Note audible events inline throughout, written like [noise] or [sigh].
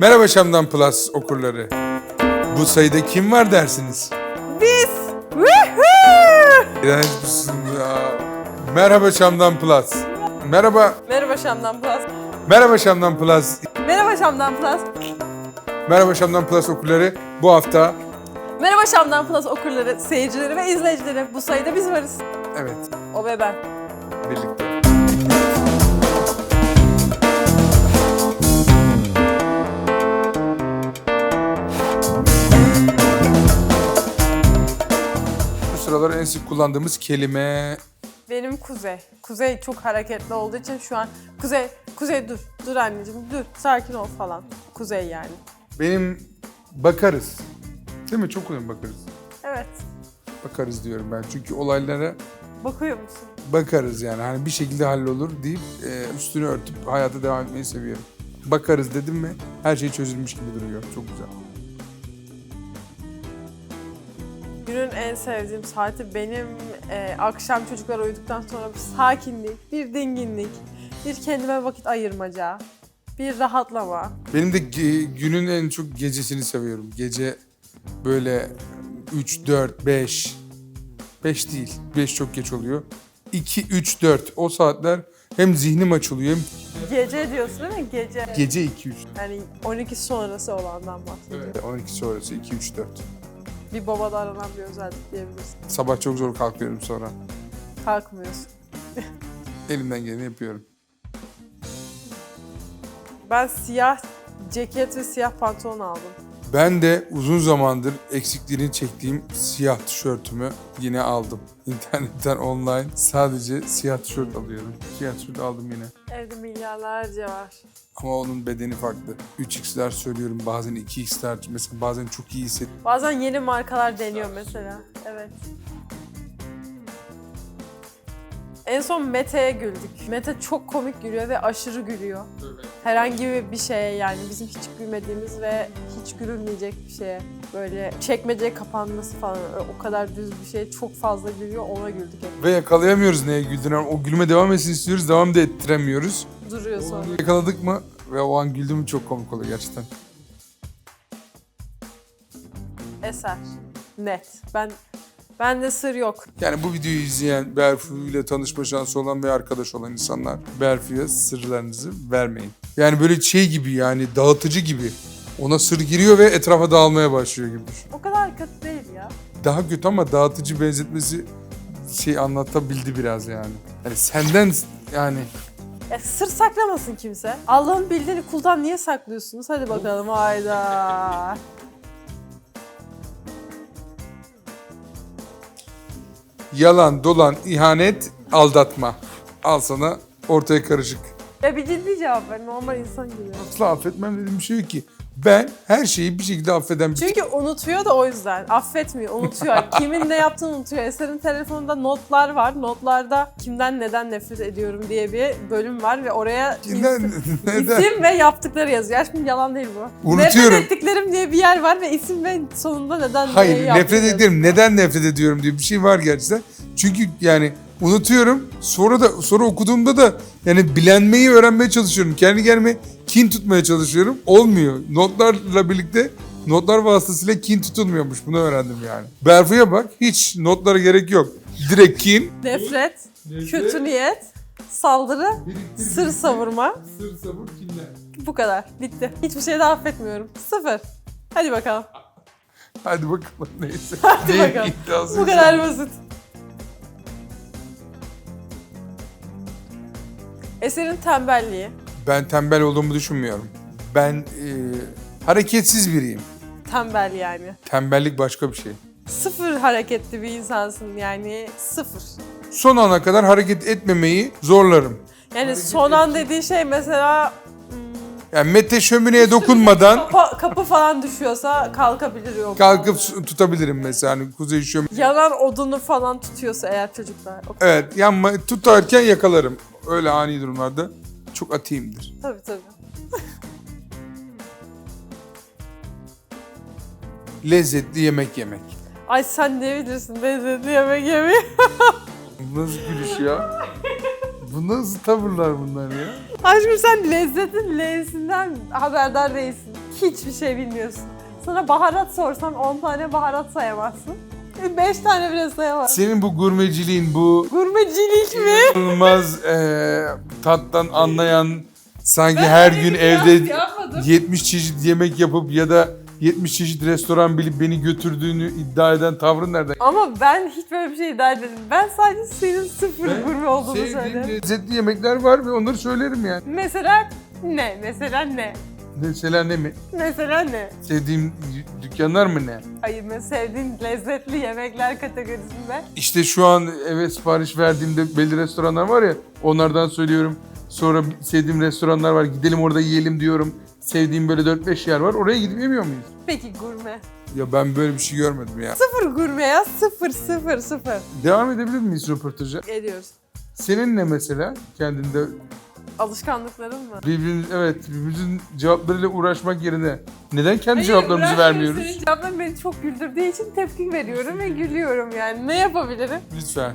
Merhaba Şam'dan Plus okurları. Bu sayıda kim var dersiniz? Biz! Woohoo! İğrenç misin ya? Merhaba Şam'dan Plus. Merhaba, Merhaba Şam'dan Plus. merhaba Şam'dan Plus. Merhaba Şam'dan Plus. Merhaba Şam'dan Plus okurları. Bu hafta, Merhaba Şam'dan Plus okurları, seyircileri ve izleyicileri. Bu sayıda biz varız. evet, O ve ben. birlikte. Bu sıralar en sık kullandığımız kelime Benim Kuzey. Kuzey çok hareketli olduğu için şu an Kuzey, Kuzey dur, dur anneciğim dur, sakin ol falan. Kuzey yani. benim bakarız. Değil mi? Çok kullanıyorum bakarız. Evet. Bakarız diyorum ben. Çünkü olaylara Bakıyor musun? bakarız yani. Hani bir şekilde hallolur deyip e, üstünü örtüp hayata devam etmeyi seviyorum. Bakarız dedim mi her şey çözülmüş gibi duruyor. Çok güzel. Günün en sevdiğim saati benim e, akşam çocuklar uyuduktan sonra bir sakinlik, bir dinginlik, bir kendime vakit ayırmaca, bir rahatlama. Benim de ge- günün en çok gecesini seviyorum. Gece böyle 3, 4, 5, 5 değil, 5 çok geç oluyor. 2, 3, 4 o saatler hem zihnim açılıyor hem Gece diyorsun değil mi? Gece. gece 2, 3. Yani 12 sonrası olandan bahsediyorum. 12 sonrası 2, 3, 4. Bir babada aranan bir özellik diyebilirsin. Sabah çok zor kalkıyorum sonra. Kalkmıyorsun. [laughs] Elimden geleni yapıyorum. Ben siyah ceket ve siyah pantolon aldım. Ben de uzun zamandır eksikliğini çektiğim siyah tişörtümü yine aldım. [laughs] İnternetten online sadece siyah tişört alıyorum. Siyah tişört aldım yine. Evde milyarlarca var. Ama onun bedeni farklı. 3x'ler söylüyorum bazen 2x'ler mesela bazen çok iyi hissediyorum. Bazen yeni markalar deniyor mesela. Evet. En son Mete'ye güldük. Mete çok komik gülüyor ve aşırı gülüyor. Herhangi bir şeye yani bizim hiç gülmediğimiz ve hiç gülünmeyecek bir şeye. Böyle çekmece kapanması falan o kadar düz bir şey çok fazla gülüyor ona güldük hep. Ve yakalayamıyoruz neye güldüğünü. O gülme devam etsin istiyoruz devam da ettiremiyoruz. Duruyor sonra. Yakaladık mı ve o an güldüm mü çok komik oluyor gerçekten. Eser. Net. Ben bende sır yok. Yani bu videoyu izleyen, Berfu ile tanışma şansı olan ve arkadaş olan insanlar Berfu'ya sırlarınızı vermeyin. Yani böyle şey gibi yani dağıtıcı gibi. Ona sır giriyor ve etrafa dağılmaya başlıyor gibi. O kadar kötü değil ya. Daha kötü ama dağıtıcı benzetmesi şey anlatabildi biraz yani. Yani senden yani Ya sır saklamasın kimse. Allah'ın bildiğini kuldan niye saklıyorsunuz? Hadi bakalım hayda. Yalan, dolan, ihanet, aldatma. Al sana ortaya karışık. Ya bir ciddi cevap ver. Normal insan gibi. Asla affetmem dediğim bir şey yok ki. Ben her şeyi bir şekilde affeden bir Çünkü unutuyor da o yüzden. Affetmiyor, unutuyor. Kimin ne yaptığını unutuyor. Eser'in telefonunda notlar var. Notlarda kimden neden nefret ediyorum diye bir bölüm var ve oraya Kimden, isim, [laughs] neden? isim ve yaptıkları yazıyor. Şimdi yalan değil bu. Unutuyorum. Nefret ettiklerim diye bir yer var ve isim ve sonunda neden Hayır neyi yaptığını nefret yazıyor. ederim. Neden nefret ediyorum diye bir şey var gerçekten. Çünkü yani unutuyorum. Sonra da sonra okuduğumda da yani bilenmeyi öğrenmeye çalışıyorum. Kendi kendime kin tutmaya çalışıyorum. Olmuyor. Notlarla birlikte notlar vasıtasıyla kin tutulmuyormuş. Bunu öğrendim yani. Berfu'ya bak. Hiç notlara gerek yok. Direkt kin. Nefret, kötü niyet, saldırı, sır savurma. Sır sabır kinler. Bu kadar. Bitti. Hiçbir şey daha affetmiyorum. Sıfır. Hadi bakalım. Hadi bakalım neyse. Hadi bakalım. Bu kadar basit. Eserin tembelliği. Ben tembel olduğumu düşünmüyorum. Ben e, hareketsiz biriyim. Tembel yani. Tembellik başka bir şey. Sıfır hareketli bir insansın yani. Sıfır. Son ana kadar hareket etmemeyi zorlarım. Yani son an dediği şey mesela hmm, Yani Mete şömineye dokunmadan [laughs] kapı, kapı falan düşüyorsa kalkabilir yok. kalkıp su- tutabilirim mesela. Hani kuzey şömine. Yanan odunu falan tutuyorsa eğer çocuklar. O- Evet yanma tutarken yakalarım. Öyle ani durumlarda çok atiyimdir. Tabii tabii. Lezzetli yemek yemek. Ay sen ne bilirsin lezzetli yemek yemeyi. Bu nasıl gülüş ya? Bu nasıl tavırlar bunlar ya? Aşkım sen lezzetin L'sinden haberdar değilsin. Hiçbir şey bilmiyorsun. Sana baharat sorsam 10 tane baharat sayamazsın. 5 tane bile sayamazsın. Senin bu gurmeciliğin, bu Gurmecilik mi? inanılmaz eee tattan anlayan, sanki her gün evde yapmadım. 70 çeşit yemek yapıp ya da 70 çeşit restoran bilip beni götürdüğünü iddia eden tavrın nereden? Ama ben hiç böyle bir şey iddia etmedim. Ben sadece senin sıfır gurme olduğunu sevdiğim söyledim. lezzetli yemekler var ve onları söylerim yani. Mesela ne? Mesela ne? Mesela ne mi? Mesela ne? Sevdiğim dükkanlar mı ne? Hayır ben sevdiğin lezzetli yemekler kategorisinde. İşte şu an eve sipariş verdiğimde belli restoranlar var ya onlardan söylüyorum. Sonra sevdiğim restoranlar var gidelim orada yiyelim diyorum. Sevdiğim böyle 4-5 yer var oraya gidip yemiyor muyuz? Peki gurme. Ya ben böyle bir şey görmedim ya. Sıfır gurme ya. Sıfır sıfır sıfır. Devam edebilir miyiz röportaja? Ediyoruz. Senin ne mesela kendinde Alışkanlıkların mı? birbirin evet birbirimizin cevaplarıyla uğraşmak yerine neden kendi cevaplarımızı vermiyoruz? Senin cevapların beni çok güldürdüğü için tepki veriyorum ve gülüyorum yani. Ne yapabilirim? Lütfen.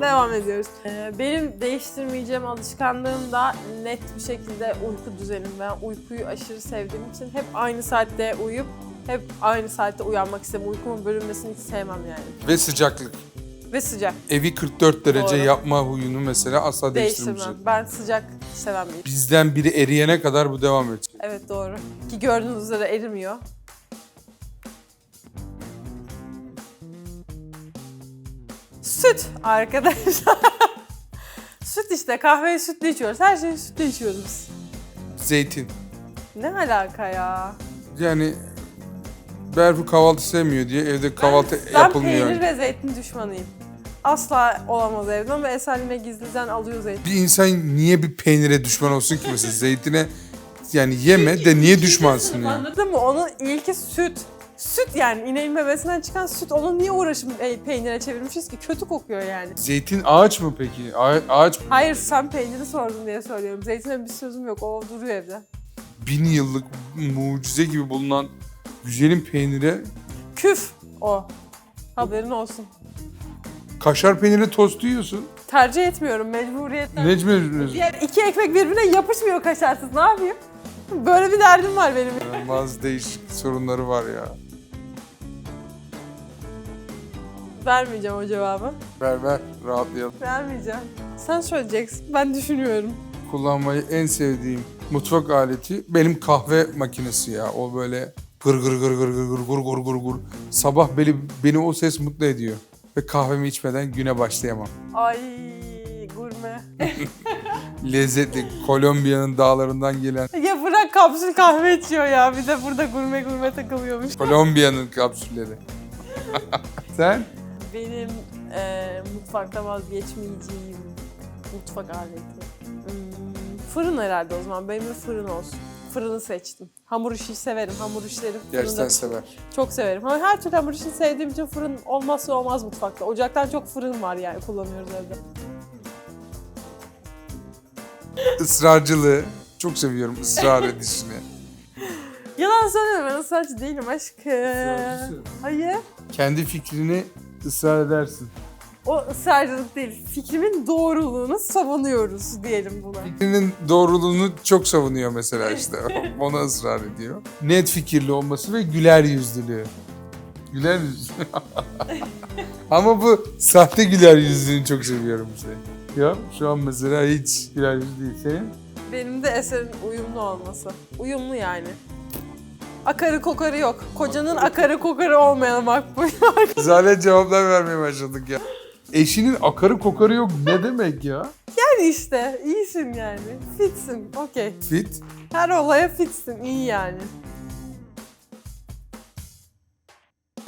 Devam ediyoruz. Ee, benim değiştirmeyeceğim alışkanlığım da net bir şekilde uyku düzenim. Ben uykuyu aşırı sevdiğim için hep aynı saatte uyuyup hep aynı saatte uyanmak isterim. Uykumun bölünmesini hiç sevmem yani. Ve sıcaklık. Ve sıcak. Evi 44 derece Doğru. yapma huyunu mesela asla değiştirmeyecek. Değiştirmem. Ben sıcak seven biriyim. Bizden biri eriyene kadar bu devam edecek. Evet doğru. Ki gördüğünüz üzere erimiyor. Süt arkadaşlar. [laughs] süt işte kahveyi sütle içiyoruz. Her şeyi sütle içiyoruz biz. Zeytin. Ne alaka ya? Yani Berfu kahvaltı sevmiyor diye evde kahvaltı ben yapılmıyor. peynir ve zeytin düşmanıyım. Asla olamaz evde ama Eser yine gizliden alıyor zeytin. Bir insan niye bir peynire düşman olsun ki mesela zeytine yani yeme de niye düşmansın yani? Anladın mı? Onun ilki süt. Süt yani ineğin memesinden çıkan süt. Onu niye uğraşıp e, peynire çevirmişiz ki? Kötü kokuyor yani. Zeytin ağaç mı peki? A- ağaç Hayır sen peyniri sordun diye söylüyorum. Zeytine bir sözüm yok. O duruyor evde. bin yıllık mucize gibi bulunan güzelim peynire Küf o. Haberin olsun. Kaşar peyniri tostu yiyorsun. Tercih etmiyorum mecburiyetten. Necmi üzülüyorsun. Diğer iki ekmek birbirine yapışmıyor kaşarsız. Ne yapayım? Böyle bir derdim var benim. Bazı değişik sorunları var ya. Vermeyeceğim o cevabı. Ver ver rahatlayalım. Vermeyeceğim. Sen söyleyeceksin. Ben düşünüyorum. Kullanmayı en sevdiğim mutfak aleti benim kahve makinesi ya. O böyle gır gır gır gır gır gır gır gır gır gır. Sabah beni, beni o ses mutlu ediyor. Ve kahvemi içmeden güne başlayamam. Ay gurme. [laughs] Lezzetli Kolombiya'nın dağlarından gelen ya bırak kapsül kahve içiyor ya. Bir de burada gurme gurme takılıyormuş. Kolombiya'nın kapsülleri. [laughs] Sen? Benim eee mutfakta vazgeçmeyeceğim mutfak aleti. Hmm, fırın herhalde o zaman. Benim de fırın olsun. Fırını seçtim. Hamur işi severim. Hamur işleri Gerçekten fırında sever. çok severim. Ama her türlü hamur işini sevdiğim için fırın olmazsa olmaz mutfakta. Ocaktan çok fırın var yani kullanıyoruz evde. Israrcılığı. Çok seviyorum ısrar [laughs] edişini. Yalan söyleme ben ısrarcı değilim aşkım. Hayır. Kendi fikrini ısrar edersin. O ısrarcılık değil. Fikrimin doğruluğunu savunuyoruz diyelim buna. Fikrinin doğruluğunu çok savunuyor mesela [laughs] işte. Ona ısrar ediyor. Net fikirli olması ve güler yüzlülüğü. Güler yüzlü. [laughs] Ama bu sahte güler yüzlülüğünü çok seviyorum şey. Ya şu an mesela hiç güler yüzlü değil. Senin? Benim de eserin uyumlu olması. Uyumlu yani. Akarı kokarı yok. Kocanın akarı kokarı olmayan makbul. Zalet cevaplar vermeye başladık ya. Eşinin akarı kokarı yok ne demek ya? yani işte iyisin yani. Fitsin. Okey. Fit. Her olaya fitsin. iyi yani.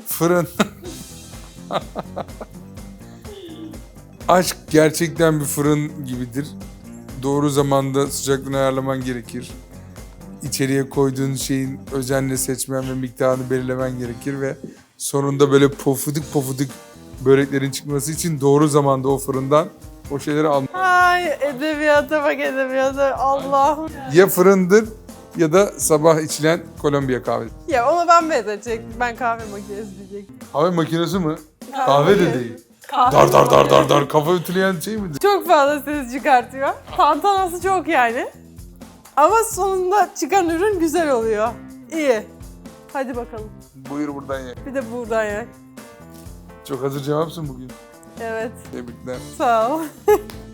Fırın. Aşk gerçekten bir fırın gibidir. Doğru zamanda sıcaklığını ayarlaman gerekir. İçeriye koyduğun şeyin özenle seçmen ve miktarını belirlemen gerekir ve sonunda böyle pofuduk pofuduk böreklerin çıkması için doğru zamanda o fırından o şeyleri al. Ay edebiyata bak edebiyata. Allah'ım. Ya fırındır ya da sabah içilen Kolombiya kahvesi. Ya onu ben benzetecektim. Ben kahve makinesi diyecektim. Kahve makinesi mi? Kahve de değil. Kahve Dar dar dar dar dar kafa ütüleyen şey midir? Çok fazla ses çıkartıyor. Tantanası çok yani. Ama sonunda çıkan ürün güzel oluyor. İyi. Hadi bakalım. Buyur buradan ye. Bir de buradan ye. Çok hazır cevapsın bugün. Evet. Tebrikler. Sağ ol. [laughs]